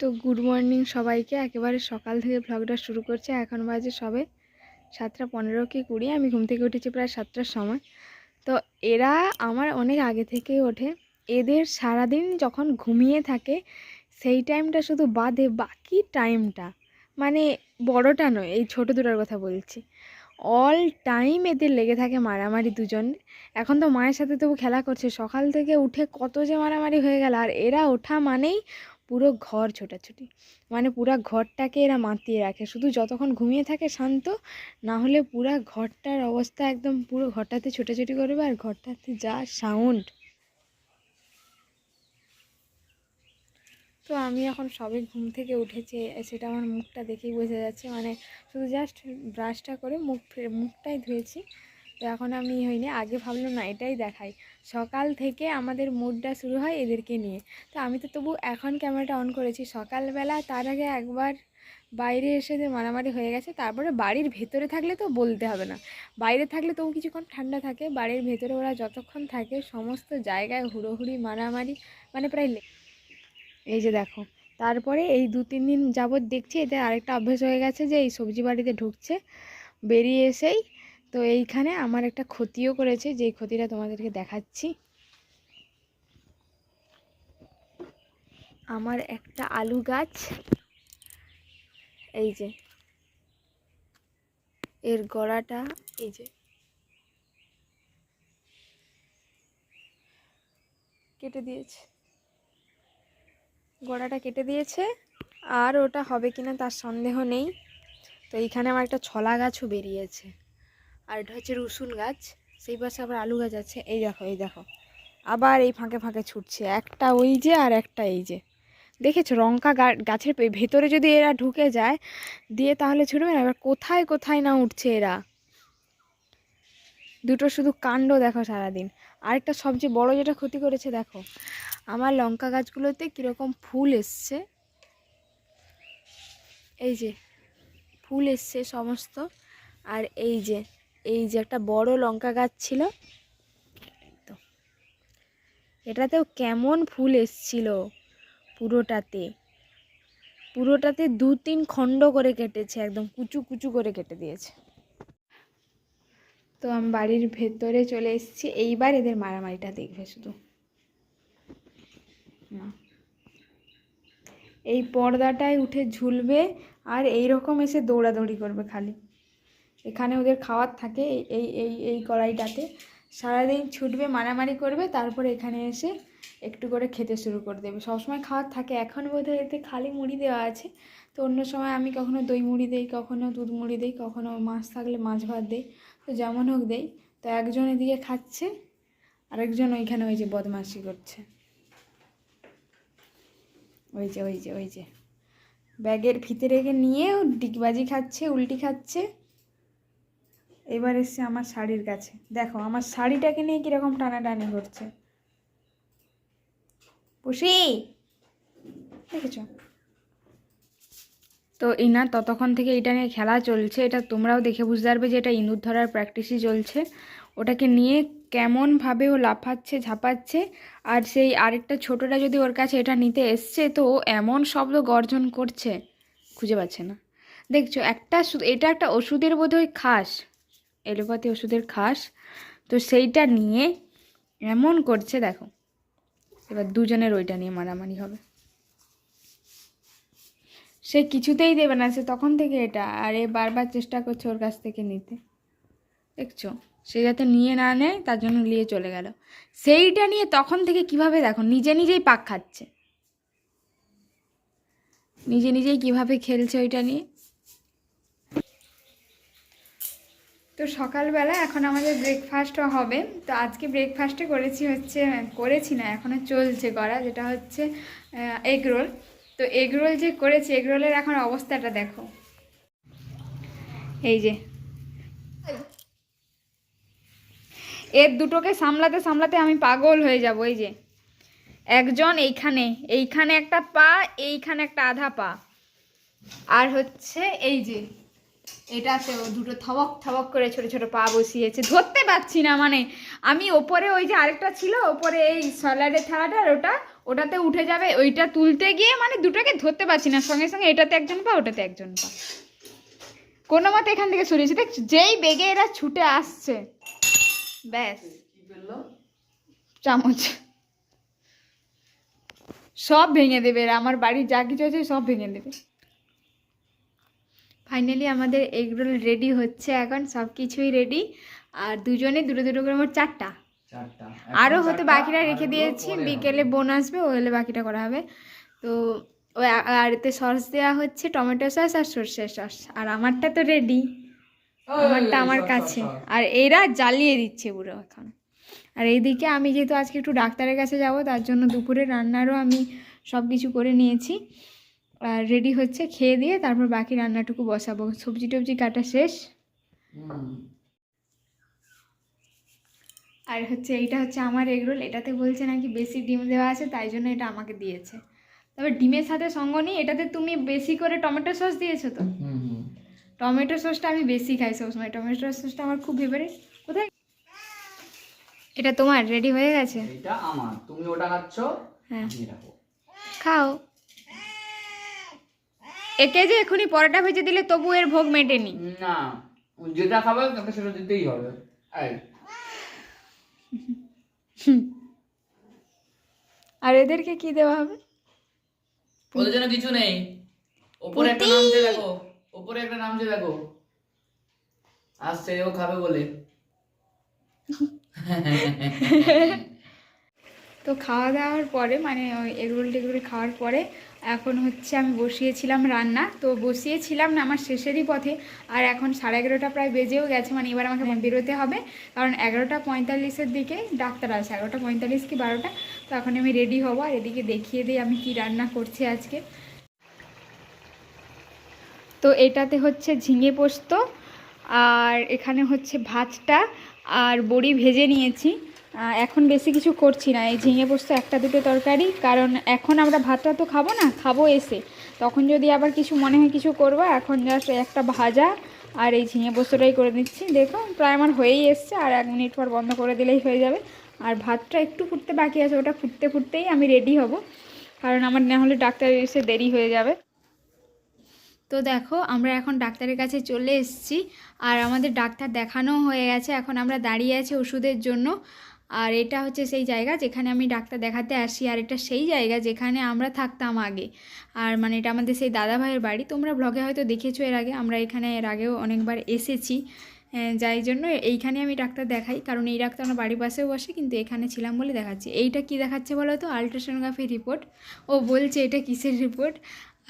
তো good morning সবাইকে। একেবারে সকাল থেকে ভ্লগটা শুরু করছে। এখন বাজে সবে সাতটা পনেরো কি কুড়ি। আমি ঘুম থেকে উঠেছি প্রায় সাতটার সময়। তো এরা আমার অনেক আগে থেকেই ওঠে। এদের সারাদিন যখন ঘুমিয়ে থাকে, সেই টাইমটা শুধু বাদে বাকি টাইমটা মানে বড়টা নয়, এই ছোটো দুটোর কথা বলছি। অল টাইম এদের লেগে থাকে মারামারি দুজন। এখন তো মায়ের সাথে তবু খেলা করছে। সকাল থেকে উঠে কত যে মারামারি হয়ে গেল। আর এরা ওঠা মানেই পুরো ঘর ছোটাছুটি। মানে পুরা ঘরটাকে এরা মাতিয়ে রাখে। শুধু যতক্ষণ ঘুমিয়ে থাকে শান্ত না হলে পুরা ঘরটার অবস্থা একদম পুরো ঘরটাতে ছোটাছুটি করবে আর ঘরটাতে যা সাউন্ড তো আমি এখন সবে ঘুম থেকে উঠেছি, সেটা আমার মুখটা দেখেই বোঝা যাচ্ছে। মানে শুধু জাস্ট ব্রাশটা করে মুখ মুখটাই ধুয়েছি। তো এখন আমি হইনি আগে ভাবলাম না এটাই দেখাই। সকাল থেকে আমাদের মুডটা শুরু হয় এদেরকে নিয়ে। তো আমি তো তবু এখন ক্যামেরাটা অন করেছি। সকালবেলা তার আগে একবার বাইরে এসে যে মারামারি হয়ে গেছে, তারপরে বাড়ির ভেতরে থাকলে তো বলতে হবে না। বাইরে থাকলে তবু কিছুক্ষণ ঠান্ডা থাকে, বাড়ির ভেতরে ওরা যতক্ষণ থাকে সমস্ত জায়গায় হুড়োহুড়ি, মারামারি মানে প্রায় এই যে দেখো, তারপরে এই দু তিন দিন যাবৎ দেখছি এদের আরেকটা অভ্যেস হয়ে গেছে যে এই সবজি বাড়িতে ঢুকছে, বেরিয়ে এসেই তো এইখানে আমার একটা ক্ষতিও করেছে, যেই ক্ষতিটা তোমাদেরকে দেখাচ্ছি। আমার একটা আলু গাছ, এই যে, এর গড়াটা, এই যে, কেটে দিয়েছে। গোড়াটা কেটে দিয়েছে, আর ওটা হবে কিনা তার সন্দেহ নেই। তো এইখানে আমার একটা ছলা গাছও বেরিয়েছে। আর এটা হচ্ছে রসুন গাছ। সেই পাশে আবার আলু গাছ আছে। এই দেখো এই দেখো। আবার এই ফাঁকে ফাঁকে ছুটছে। একটা ওই যে আর একটা এই যে। দেখেছ, লঙ্কা গাছের ভেতরে যদি এরা ঢুকে যায়, দিয়ে তাহলে ছুটবে না? এবার কোথায় কোথায় না উঠছে এরা? দুটো শুধু কাণ্ড দেখো সারাদিন। আরেকটা সবচেয়ে বড় যেটা ক্ষতি করেছে, দেখো। আমার লঙ্কা গাছগুলোতে কীরকম ফুল এসছে। এই যে, ফুল এসছে সমস্ত। আর এই যে এই যে একটা বড় লঙ্কা গাছ ছিল। তো এটাতেও কেমন ফুল এসছিল পুরোটাতে। পুরোটাতে দু তিন খণ্ড করে কেটেছে, একদম কুচু কুচু করে কেটে দিয়েছে। তো আমি বাড়ির ভেতরে চলে এসেছি। এইবার এদের মারামারিটা দেখবে শুধু। এই পর্দাটায় উঠে ঝুলবে আর এই রকম এসে দৌড়াদৌড়ি করবে খালি। এখানে ওদের খাওয়ার থাকে এই এই এই কড়াইটাতে। সারাদিন ছুটবে, মারামারি করবে, তারপরে এখানে এসে একটু করে খেতে শুরু করে দেবে। সবসময় খাওয়ার থাকে। এখন বোধহয় এতে খালি মুড়ি দেওয়া আছে। তো অন্য সময় আমি কখনো দই মুড়ি দেই, কখনো দুধ মুড়ি দেই, কখনো মাছ থাকলে মাছ ভাত দেই। তো যেমন হোক দেই। তো একজন এদিকে খাচ্ছে, আরেকজন ওইখানে ওই যে বদমাশি করছে। ওই যে ওই যে ওই যে। ব্যাগের ভিতরে রেখে নিয়ে ও ডিগবাজি খাচ্ছে, উল্টি খাচ্ছে। এবার এসছে আমার শাড়ির কাছে। দেখো, আমার শাড়িটাকে নিয়ে কীরকম টানাটানি করছে। পুষি দেখেছ? তো ইনার ততক্ষণ থেকে এটা নিয়ে খেলা চলছে। এটা তোমরাও দেখে বুঝতে পারবে যে এটা ইঁদুর ধরার প্র্যাকটিসই চলছে। ওটাকে নিয়ে কেমনভাবে ও লাফাচ্ছে, ঝাপাচ্ছে। আর সেই আরেকটা ছোটটা যদি ওর কাছে এটা নিতে এসছে, তো ও এমন শব্দ গর্জন করছে, খুঁজে পাচ্ছে না। দেখছ, একটা এটা একটা ওষুধের বোধহয় খাস। এলোপাতি ওষুধের খাস। তো সেইটা নিয়ে এমন করছে, দেখো। এবার দুজনের ওইটা নিয়ে মারামারি হবে। সে কিছুতেই দেবে না, সে তখন থেকে এটা। আর এ বারবার চেষ্টা করছে ওর কাছ থেকে নিতে। দেখছ? সে যাতে নিয়ে না নেয়, তার জন্য নিয়ে চলে গেল। সেইটা নিয়ে তখন থেকে কীভাবে দেখো, নিজে নিজেই পাক খাচ্ছে। নিজে নিজেই কীভাবে খেলছে ওইটা নিয়ে? তো সকালবেলা এখন আমাদের ব্রেকফাস্টও হবে। তো আজকে ব্রেকফাস্টে করেছি হচ্ছে, করেছি না এখনও চলছে করা, যেটা হচ্ছে এগ রোল তো এগ রোল যে করেছি এগ রোলের এখন অবস্থাটা দেখো। এই যে। এর দুটোকে সামলাতে সামলাতে আমি পাগল হয়ে যাব, এই যে। একজন এইখানে এইখানে একটা পা, এইখানে একটা আধা পা। আর হচ্ছে এই যে। এটাতেও দুটো থবক থবক করে ছোট ছোট পা বসিয়েছে। ধরতে পারছি না মানে আমি ওপরে ওই যে আরেকটা ছিল, ওপরে এই স্যালাডের থালাটা আর ওটা, ওটাতে উঠে যাবে, ওইটা তুলতে গিয়ে মানে দুটোকে ধরতে পারছি না, সঙ্গে সঙ্গে এটাতে একজন পা, ওটাতে একজন পা। কোনো মতে এখান থেকে সরিয়েছি দেখ যেই বেগে এরা ছুটে আসছে, ব্যাস। চামচ। সব ভেঙে দেবে এরা, আমার বাড়ির যা কিছু আছে সব ভেঙে দেবে। ফাইনালি আমাদের এগরোল রেডি হচ্ছে এখন সব কিছুই রেডি আর দুজনে দুটো দুটো করে আমার চারটা। আরও হয়তো বাকিটা রেখে দিয়েছি বিকেলে বোন আসবে ও এলে বাকিটা করা হবে। তো আর এতে সস দেওয়া হচ্ছে টমেটো সস আর সর্ষের সস আর আমারটা তো রেডি আমারটা আমার কাছে। আর এরা জ্বালিয়ে দিচ্ছে পুরো এখন। আর এইদিকে আমি যেহেতু আজকে একটু ডাক্তারের কাছে যাব তার জন্য দুপুরে রান্নারও আমি সব কিছু করে নিয়েছি। রেডি হচ্ছে খেয়ে দিয়ে তারপর বাকি রান্নাটুকু বসাবো। সবজি টবজি কাটা শেষ। আর হচ্ছে এইটা হচ্ছে আমার এগরোল এটাতে বলছে নাকি বেশি ডিম দেওয়া আছে তাই জন্য এটা আমাকে দিয়েছে। তবে ডিমের সাথে সঙ্গ নেই এটাতে তুমি বেশি করে টমেটো সস দিয়েছ তো? টমেটো সসটা আমি বেশি খাই সবসময়। টমেটো সসটা আমার খুব ফেভারিট কোথায়? এটা তোমার রেডি হয়ে গেছে? এটা আমার। তুমি ওটা খাচ্ছ হ্যাঁ। খাও। একে যে এখনই পরোটা ভেজে দিলে তবু এর ভোগ মেটেনি। না যেটা খাবে তাকে সেটা দিতেই হবে। আর এদেরকে কি দেওয়া হবে? ওদের জন্য কিছু নেই। ওপরে একটা নামছে দেখো। ওপরে একটা নামছে দেখো। আসছে ও খাবে বলে। তো খাওয়া দাওয়ার পরে মানে ওই এগরোল টেগরোল খাওয়ার পরে এখন হচ্ছে আমি বসিয়েছিলাম রান্না। তো বসিয়েছিলাম না আমার শেষেরই পথে। আর এখন সাড়ে এগারোটা প্রায় বেজেও গেছে মানে এবার আমাকে বেরোতে হবে। কারণ এগারোটা পঁয়তাল্লিশের দিকে ডাক্তার আছে এগারোটা পঁয়তাল্লিশ কি বারোটা? তো এখন আমি রেডি হব আর এদিকে দেখিয়ে দিই আমি কি রান্না করছি আজকে। তো এটাতে হচ্ছে ঝিঙে পোস্ত আর এখানে হচ্ছে ভাতটা আর বড়ি ভেজে নিয়েছি। এখন বেশি কিছু করছি না। এই ঝিঙে পোস্ত একটা দুটো তরকারি, কারণ এখন আমরা ভাতটা তো খাব না, খাব এসে। তখন যদি আবার কিছু মনে হয় কিছু করব, এখন জাস্ট একটা ভাজা আর এই ঝিঙে পোস্তটাই করে দিচ্ছি দেখো, প্রায় আমার হয়েই এসছে, আর এক মিনিট পর বন্ধ করে দিলেই হয়ে যাবে। আর ভাতটা একটু ফুটতে বাকি আছে, ওটা ফুটতে ফুটতেই আমি রেডি হব, কারণ আমার না হলে ডাক্তার এসে দেরি হয়ে যাবে। তো দেখো, আমরা এখন ডাক্তারের কাছে চলে এসেছি, আর আমাদের ডাক্তার দেখানো হয়ে গেছে। এখন আমরা দাঁড়িয়ে আছি ওষুধের জন্য। আর এটা হচ্ছে সেই জায়গা যেখানে আমি ডাক্তার দেখাতে আসি, আর এটা সেই জায়গা যেখানে আমরা থাকতাম আগে। আর মানে এটা আমাদের সেই দাদা ভাইয়ের বাড়ি। তোমরা ব্লগে হয়তো দেখেছ এর আগে, আমরা এখানে এর আগেও অনেকবার এসেছি। যাই জন্য এইখানে আমি ডাক্তার দেখাই, কারণ এই ডাক্তার আমার বাড়ির পাশেও বসে, কিন্তু এখানে ছিলাম বলে দেখাচ্ছি। এইটা কি দেখাচ্ছে বলো তো? Ultrasonography report. ও বলছে এটা কিসের রিপোর্ট?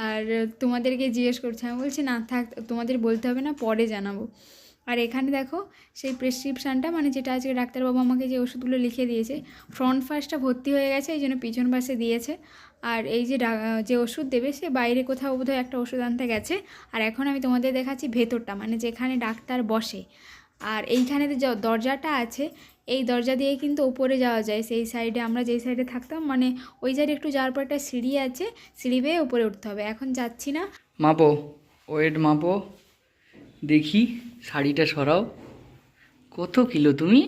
আর তোমাদেরকে জিজ্ঞেস করছে, আমি বলছি না, থাক, তোমাদের বলতে হবে না, পরে জানাব। আর এখানে দেখো সেই প্রেসক্রিপশানটা মানে যেটা আজকে ডাক্তারবাবু আমাকে যে ওষুধগুলো লিখে দিয়েছে ফ্রন্ট ফার্স্টটা ভর্তি হয়ে গেছে, এই জন্য পিছন পাশে দিয়েছে। আর এই যে যে ওষুধ দেবে, সে বাইরে কোথাও বোধহয় একটা ওষুধ আনতে গেছে। আর এখন আমি তোমাদের দেখাচ্ছি ভেতরটা মানে যেখানে ডাক্তার বসে। আর এইখানে যে দরজাটা আছে, এই দরজা দিয়ে কিন্তু ওপরে যাওয়া যায়। সেই সাইডে আমরা যেই সাইডে থাকতাম মানে ওই সাইডে একটু যাওয়ার পর একটা সিঁড়ি আছে, সিঁড়ি বেয়ে উপরে উঠতে হবে। এখন যাচ্ছি না। মাপো, ওয়েট মাপো। দেখি শাড়িটা সরাও। কত কিলো তুমি?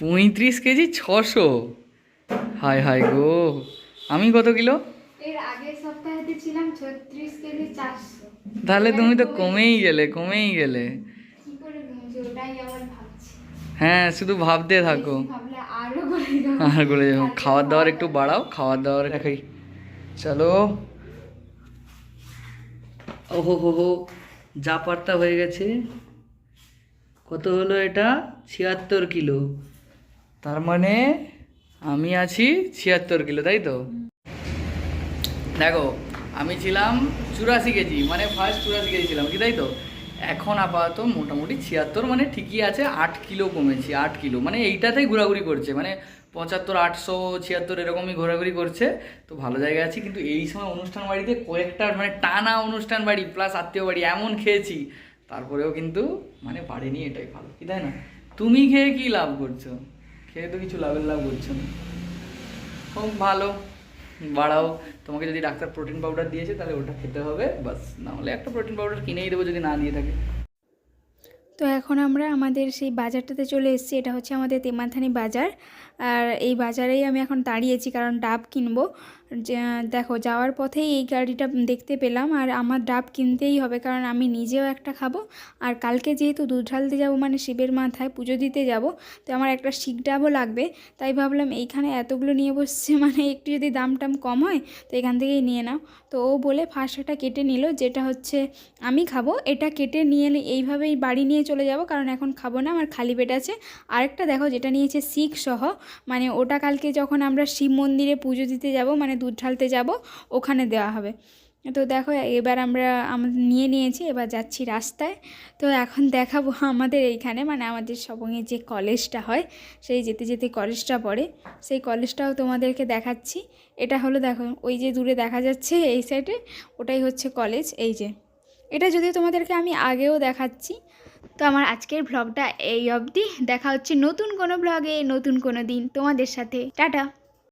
পঁয়ত্রিশ কেজি ছশো। হায় হায় গো। আমি কত কিলো? এর আগের সপ্তাহেতে ছিলাম ছত্রিশ কেজি চারশো। তাহলে তুমি তো কমেই গেলে কমেই গেলে। কি করে কমেছে ওটাই আবার ভাবছি। হ্যাঁ শুধু ভাবতে থাকো। বেশি করে যাব। আর বলে যাব খাবার দাবার একটু বাড়াও খাবার দাবার দেখাই। চলো। ওহো হো হো যা পার্তা হয়ে গেছে। কত হলো এটা? ছিয়াত্তর কিলো। তার মানে আমি আছি ছিয়াত্তর কিলো, তাই তো? দেখো, আমি ছিলাম চুরাশি কেজি মানে ফার্স্ট চুরাশি কেজি ছিলাম, কি তাই তো? এখন আপাতত মোটামুটি ছিয়াত্তর মানে ঠিকই আছে, আট কিলো কমেছি, আট কিলো মানে এইটাতেই ঘোরাঘুরি করছে মানে পঁচাত্তর, আটশো, ছিয়াত্তর এরকমই ঘোরাঘুরি করছে। তো ভালো জায়গা আছে, কিন্তু এই সময় অনুষ্ঠান বাড়িতে কয়েকটা মানে টানা অনুষ্ঠান বাড়ি প্লাস আত্মীয় বাড়ি এমন খেয়েছি, তারপরেও কিন্তু মানে বাড়েনি এটাই ভালো। কি তাই না? তুমি খেয়ে কি লাভ করছ? খেয়ে তো কিছু লাভের লাভ করছ না। খুব ভালো। বাড়াও। তোমাকে যদি ডাক্তার প্রোটিন পাউডার দিয়েছে, তাহলে ওটা খেতে হবে, বাস। না হলে একটা প্রোটিন পাউডার কিনেই দেবো যদি না দিয়ে থাকে। তো এখন আমরা আমাদের সেই বাজারটাতে চলে এসেছি, এটা হচ্ছে আমাদের তেমাথানি বাজার। আর এই বাজারেই আমি এখন দাঁড়িয়েছি কারণ ডাব কিনবো। দেখো, যাওয়ার পথেই এই গাড়িটা দেখতে পেলাম আর আমার ডাব কিনতেই হবে কারণ আমি নিজেও একটা খাব। আর কালকে যেহেতু দুধ ঢালতে যাব মানে শিবের মাথায় পুজো দিতে যাব, তো আমার একটা শিক ডাবও লাগবে। তাই ভাবলাম এইখানে এতগুলো নিয়ে বসছে মানে একটু যদি দাম টাম কম হয়, তো এখান থেকেই নিয়ে নাও। তো ও বলে ফার্স্টটা কেটে নিল, যেটা হচ্ছে আমি খাব, এটা কেটে নিয়ে এইভাবেই বাড়ি নিয়ে চলে যাব, কারণ এখন খাব না, আমার খালি পেট আছে। আরেকটা দেখো, যেটা নিয়েছে শিখ সহ মানে ওটা কালকে যখন আমরা শিব মন্দিরে পুজো দিতে যাব মানে দুধ ঢালতে যাব, ওখানে দেওয়া হবে। তো দেখো, এবার আমরা আমাদের নিয়ে নিয়েছি, এবার যাচ্ছি রাস্তায়। তো এখন দেখাবো আমাদের এইখানে মানে আমাদের সবঙ্গে যে কলেজটা হয়, সেই যেতে যেতে কলেজটা পড়ে। সেই কলেজটাও তোমাদেরকে দেখাচ্ছি। এটা হলো দেখো, ওই যে দূরে দেখা যাচ্ছে, এই সাইডে ওটাই হচ্ছে কলেজ, এই যে। এটা যদি তোমাদেরকে আমি আগেও দেখাচ্ছি তো আমার আজকের ভ্লগটা এই অবধি। দেখা হচ্ছে নতুন কোনো ভ্লগে নতুন কোনো দিন তোমাদের সাথে। টাটা!